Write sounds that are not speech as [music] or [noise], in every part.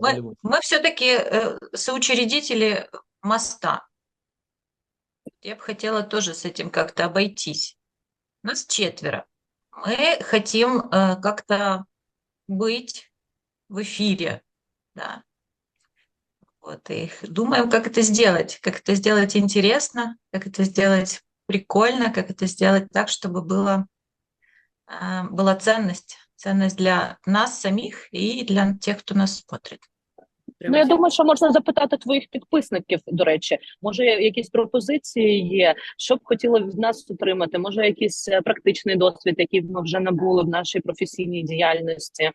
Мы, мы все-таки э, соучредители моста. Я бы хотела тоже с этим как-то обойтись. Нас четверо. Мы хотим э, как-то быть в эфире, да. Вот, и думаем, как это сделать, как это сделать интересно, как это сделать прикольно, как это сделать так, чтобы было, э, была ценность, ценность для нас самих и для тех, кто нас смотрит. Ну, я думаю, що можна запитати твоїх підписників, до речі, може якісь пропозиції є, що б хотіли від нас отримати? Може, якийсь е, практичний досвід, який ми вже набули в нашій професійній діяльності?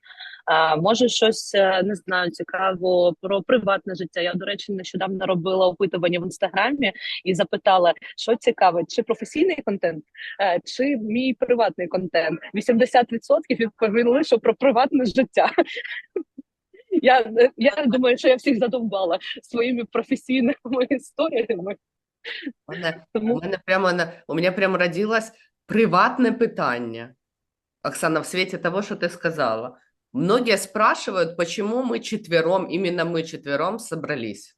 А, може, щось е, не знаю, цікаво про приватне життя. Я, до речі, нещодавно робила опитування в інстаграмі і запитала, що цікавить, чи професійний контент, е, чи мій приватний контент. 80% відповіли, що про приватне життя. Я, я думаю, що я всіх задовбала своїми професійними історіями. У мене, у Тому мене прямо на, у мене прямо родилось приватне питання. Оксана, в свете того, что ты сказала. Многие спрашивают, почему мы четвером, именно мы четвером собрались.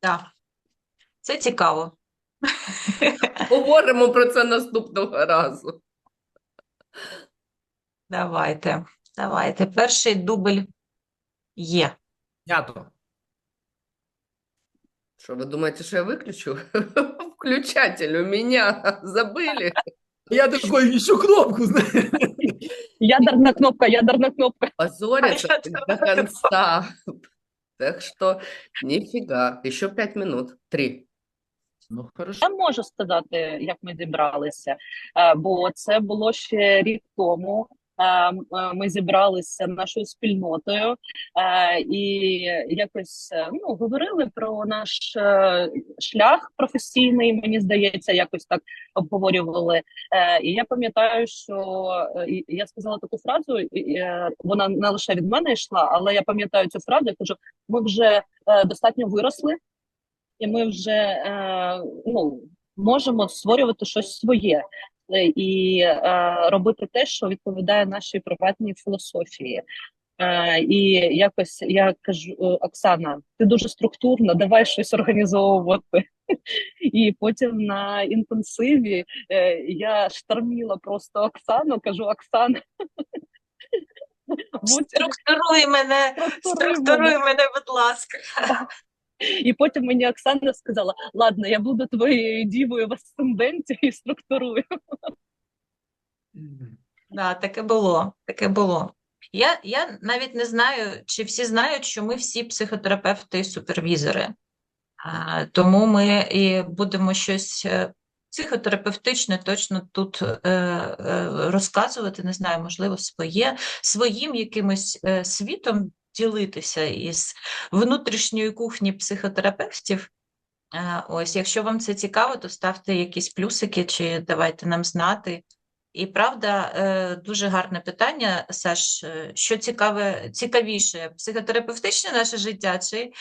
Так, це цікаво. Говоримо про це наступного разу. Давайте, давайте. Перший дубль є. Знято. Что, вы думаете, что я выключу? [laughs] Включатель у меня. Забыли. Я такой ищу кнопку, знаешь. ядерна кнопка, ядерна кнопка. Позориться А я до думала, конца. Так что нифига. Еще пять минут. Три. Ну, хорошо. Я можу сказати, як ми зібралися, е, бо це було ще рік тому. Е, е, Ми зібралися нашою спільнотою е, і якось ну, говорили про наш шлях професійний. Мені здається, якось так обговорювали. І я пам'ятаю, що я сказала таку фразу, вона не лише від мене йшла, але я пам'ятаю цю фразу. Я кажу: ми вже достатньо виросли, і ми вже ну, можемо створювати щось своє і е, робити те, що відповідає нашій приватній філософії. Е, і якось я кажу, «Е, Оксана, ти дуже структурна, давай щось організовувати. [laughs] І потім на інтенсиві я шторміла просто Оксану, кажу: Оксана, [laughs] Структуруй мене, Структуруй структуруй мене, будь ласка. [laughs] І потім мені Оксана сказала: Ладно, я буду твоєю дівою в асценденті і структурую. Да, таке було, таке було. Я, я навіть не знаю, чи всі знають, що ми всі психотерапевти і супервізори. А, тому ми і будемо щось е, психотерапевтичне точно тут е, е, розказувати, не знаю, можливо, своє, своїм якимось е, світом ділитися із внутрішньої кухні психотерапевтів. Е, Ось, якщо вам це цікаво, то ставте якісь плюсики чи давайте нам знати. І правда, е, дуже гарне питання, Саш. е, Що цікаве, цікавіше, психотерапевтичне наше життя чи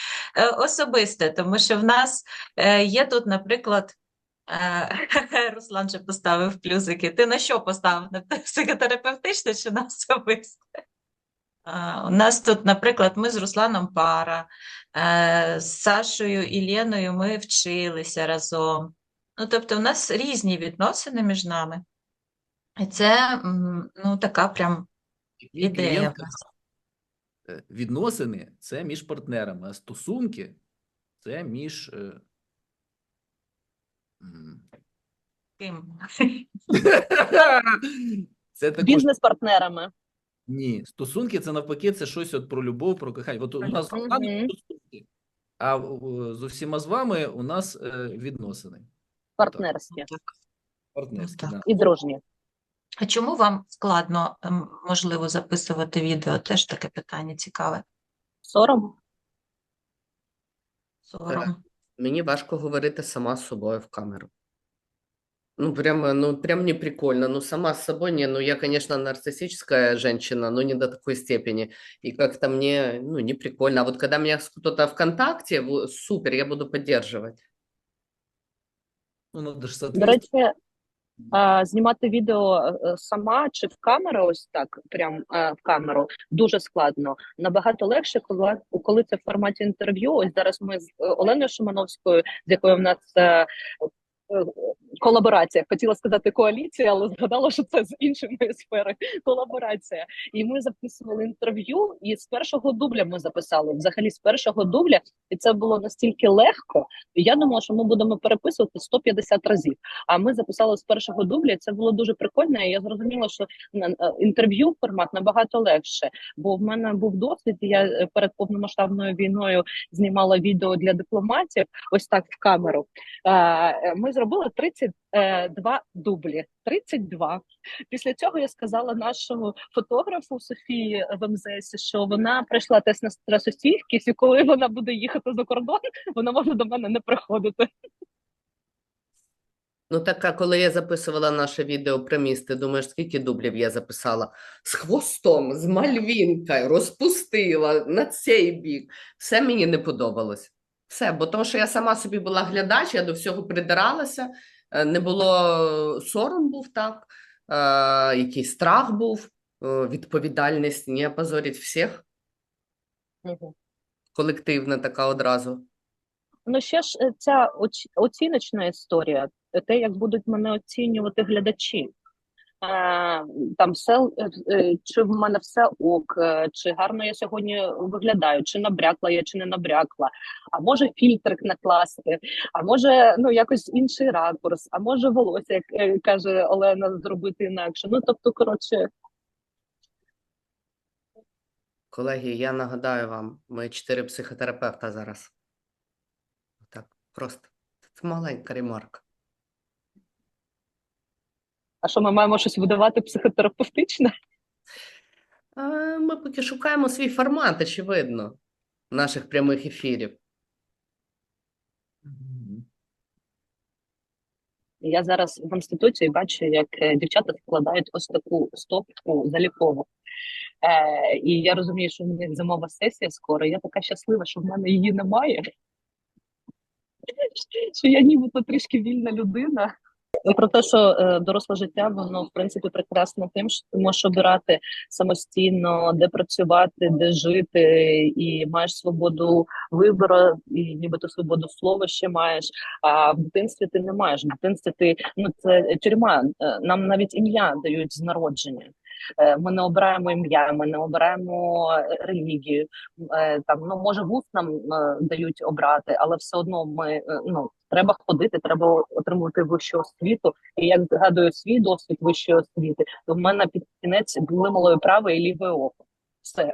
особисте? Тому що в нас є тут, наприклад, [laughs] Руслан же поставив плюсики. Ти на що поставив? На психотерапевтичне чи на особисте? У нас тут, наприклад, ми з Русланом пара, е, з Сашою і Леною ми вчилися разом. Ну, тобто, у нас різні відносини між нами. І це ну, така прям ідея е, Відносини це між партнерами, а стосунки це між. е, Ким? [laughs] Це також Бізнес-партнерами. Ні. Стосунки це навпаки, це щось от про любов, про кохання. От у нас стосунки, а з усіма з вами у нас е, відносини. Партнерські Так. Партнерські, так. і дружні. А чому вам складно, ем, можливо, записувати відео? Теж таке питання цікаве. Сором. Сором. Мені важко говорити сама з собою в камеру. Ну, прямо, ну, прям не прикольно. Ну, сама с собой не, ну, я, конечно, нарциссическая женщина, но не до такой степени. И как-то мне, ну, не прикольно. А вот когда меня кто-то ВКонтакте, в- супер, я буду поддерживать. Ну, надо ж До соответствовать. речі, А, знімати відео е, сама чи в камеру, ось так, прям е, в камеру, дуже складно. Набагато легше, коли, коли це в форматі інтерв'ю. Ось зараз ми з е, Оленою Шимановською, з якою в нас е, е, колаборація. Хотіла сказати коаліція, але згадала, що це з іншої сфери колаборація. І ми записували інтерв'ю, і з першого дубля ми записали. Взагалі, з першого дубля, і це було настільки легко. Я думала, що ми будемо переписувати 150 разів. А ми записали з першого дубля. Це було дуже прикольно. І я зрозуміла, що е, інтерв'ю формат набагато легше. Бо в мене був досвід. і Я е, перед повномасштабною війною знімала відео для дипломатів. Ось так в камеру. Е, е, Ми зробили 32 дублі. 32. Після цього я сказала нашому фотографу Софії в МЗС, що вона пройшла тест на стресостійкість, і коли вона буде їхати за кордон, вона може до мене не приходити. Ну, так, коли я записувала наше відео про міст, думаєш, скільки дублів я записала? З хвостом, з мальвінкою, розпустила на цей бік. Все мені не подобалось. Все, бо тому що я сама собі була глядач, я до всього придиралася, е, не було сором був так, е, якийсь страх був, е, відповідальність не опозорить всіх, колективна така одразу. Ну ще ж е, ця оч- оціночна історія, е, те, як будуть мене оцінювати глядачі. Там все, е, е, чи в мене все ок, е, чи гарно я сьогодні виглядаю, чи набрякла я, чи не набрякла, а може фільтрик накласти, а може ну якось інший ракурс, а може волосся, як каже Олена, зробити інакше. Ну тобто, коротше, Колеги, я нагадаю вам, ми чотири психотерапевта зараз. Так, просто. Це маленька ремарка. А що ми маємо щось видавати психотерапевтичне? Ми поки шукаємо свій формат, очевидно, наших прямих ефірів. Я зараз в інституції бачу, як е, дівчата складають ось таку стопку залікову. Е, і я розумію, що в них зимова сесія скоро. Я така щаслива, що в мене її немає. Що я нібито трішки вільна людина. Про те, що е, доросле життя, воно в принципі прекрасно тим, що ти можеш обирати самостійно, де працювати, де жити, і маєш свободу вибору, і нібито свободу слова ще маєш. А в дитинстві ти не маєш. В дитинстві ти ну це тюрма. Е, Нам навіть ім'я дають з народження. Е, Ми не обираємо ім'я, ми не обираємо е, релігію. Е, Там ну може вуз нам дають обрати, але все одно ми ну треба ходити, треба отримувати вищу освіту. І як згадую свій досвід вищої освіти, то в мене під кінець блимало праве і ліве око. Все.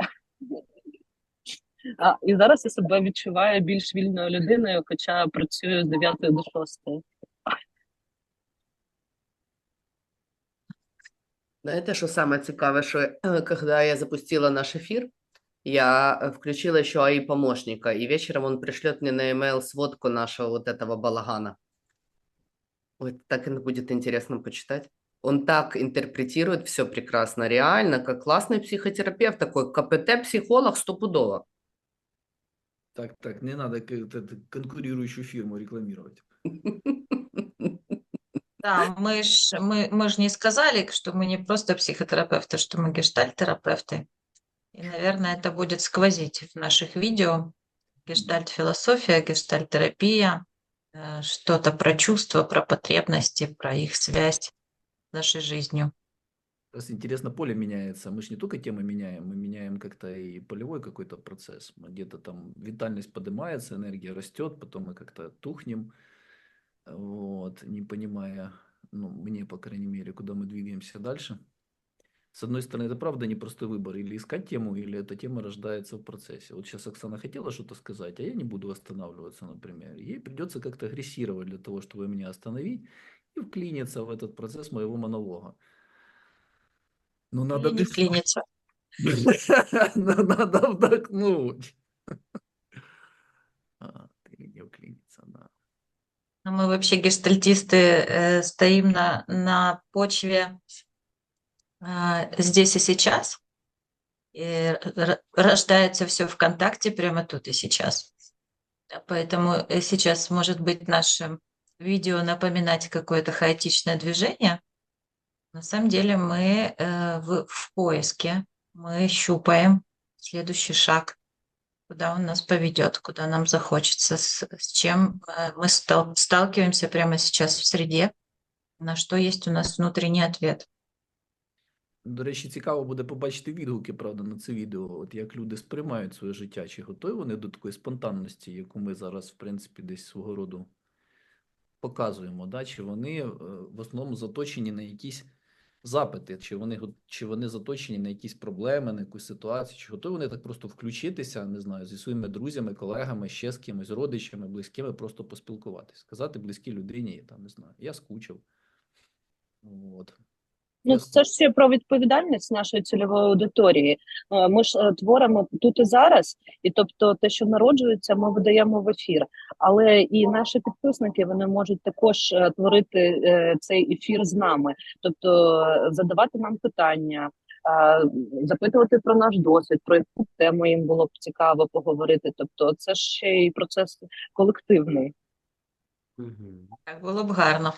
А, і зараз я себе відчуваю більш вільною людиною, хоча працюю з 9 до 6. Знаєте, що саме цікаве, що э, когда я запустила наш эфир, я э, включила еще АИ помощника, и вечером он пришлет мне на e-mail сводку нашего вот этого балагана. Вот так и будет интересно почитать. Он так интерпретирует все прекрасно, реально, как классный психотерапевт такой, КПТ-психолог стопудово. Так, так, не надо к- это- это конкурирующую фирму рекламировать. [laughs] Да, мы ж, мы, мы ж не сказали, что мы не просто психотерапевты, что мы гештальт-терапевты. И, наверное, это будет сквозить в наших видео. Гештальт-философия, гештальт-терапия, э, что-то про чувства, про потребности, про их связь с нашей жизнью. Просто интересно, поле меняется. Мы же не только темы меняем, мы меняем как-то и полевой какой-то процесс. Где-то там витальность поднимается, энергия растет, потом мы как-то тухнем, вот, не понимая, ну, мне, по крайней мере, куда мы двигаемся дальше. С одной стороны, это правда непростой выбор, или искать тему, или эта тема рождается в процессе. Вот сейчас Оксана хотела что-то сказать, а я не буду останавливаться, например. Ей придется как-то агрессировать для того, чтобы меня остановить и вклиниться в этот процесс моего монолога. Ну, надо не вклиниться. Но [laughs] Надо вдохнуть. [laughs] А, Или не. Но Мы вообще гештальтисты э, стоим на, на почве э, здесь и сейчас. И рождается все ВКонтакте прямо тут и сейчас. Поэтому э, сейчас может быть наше видео напоминать какое-то хаотичное движение, На самом деле мы э, в, в поиске, мы щупаем следующий шаг, куда он нас поведет, куда нам захочется, с, с чем э, мы стал- сталкиваемся прямо сейчас в среде, на что есть у нас внутренний ответ. До речі, цікаво буде побачити відгуки, правда, на це відео. От як люди сприймають своє життя, чи готові вони до такої спонтанності, яку ми зараз, в принципі, десь свого роду показуємо, да? чи вони е, в основному заточені на якісь запити, чи вони, чи вони заточені на якісь проблеми, на якусь ситуацію, чи готові вони так просто включитися, не знаю, зі своїми друзями, колегами, ще з кимось, родичами, близькими, просто поспілкуватись, сказати близькій людині, там, не знаю, я скучив. От. Ну, це ж все про відповідальність нашої цільової аудиторії. Е, Ми ж е, творимо тут і зараз, і тобто те, що народжується, ми видаємо в ефір. Але і наші підписники вони можуть також е, творити цей ефір з нами, тобто задавати нам питання. Запитувати про наш досвід, про яку тему їм було б цікаво поговорити. Тобто, це ще й процес колективний. Так було б гарно.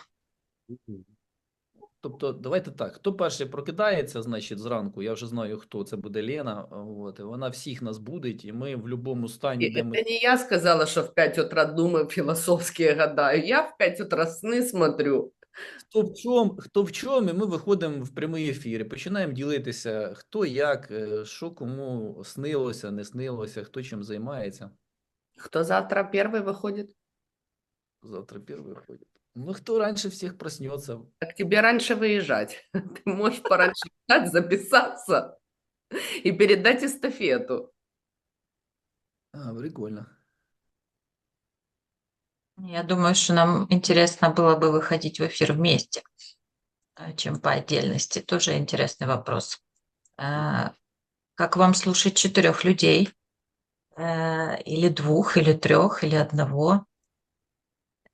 Тобто, давайте так. Хто перший прокидається, значить, зранку, я вже знаю, хто це буде Лена. От, і вона всіх нас будить, і ми в будь-якому стані, И де ми. это не я сказала, что в 5 утра думаю, философские гадаю. Я в 5 утра сны смотрю. Хто в чому, хто в чому, і ми виходимо в прямий ефір і починаємо ділитися, хто як, е, що кому снилося, не снилося, хто чим займається. Кто завтра первый выходит? Завтра перший виходить. Ну, хто раніше всіх проснеться. Так тебе раньше выезжать. [laughs] Ты можешь пораньше встать, записаться и передать эстафету. А, прикольно. Я думаю, что нам интересно было бы выходить в эфир вместе, а, чем по отдельности. Тоже интересный вопрос. А, Как вам слушать четырех людей? Э, Или двух, или трех, или одного?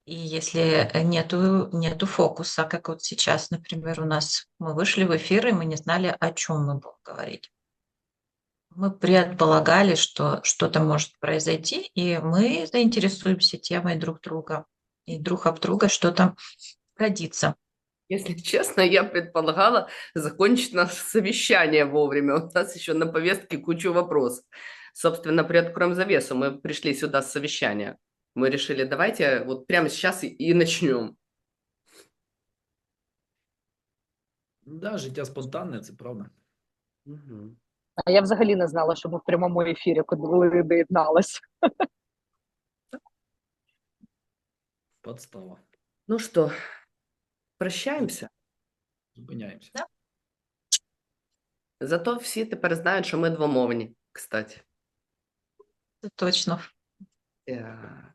И если нету, нету фокуса, как вот сейчас, например, у нас мы вышли в эфир, и мы не знали, о чем мы будем говорить. Мы предполагали, что что-то может произойти, и мы заинтересуемся темой друг друга, и друг об друга что-то родится. Если честно, я предполагала закончить наше совещание вовремя. У нас еще на повестке кучу вопросов. Собственно, приоткроем завесу. Мы пришли сюда с совещания Мы решили, давайте вот прямо сейчас и, и начнем. Да, життя спонтанне, це правда. Мгм. А я взагалі не знала, що ми в прямому ефірі, коли доєдналась. Подстава. Ну что, прощаемся. Зупиняємося. Зато всі тепер знають, що ми двомовні, кстати. Это точно. Так.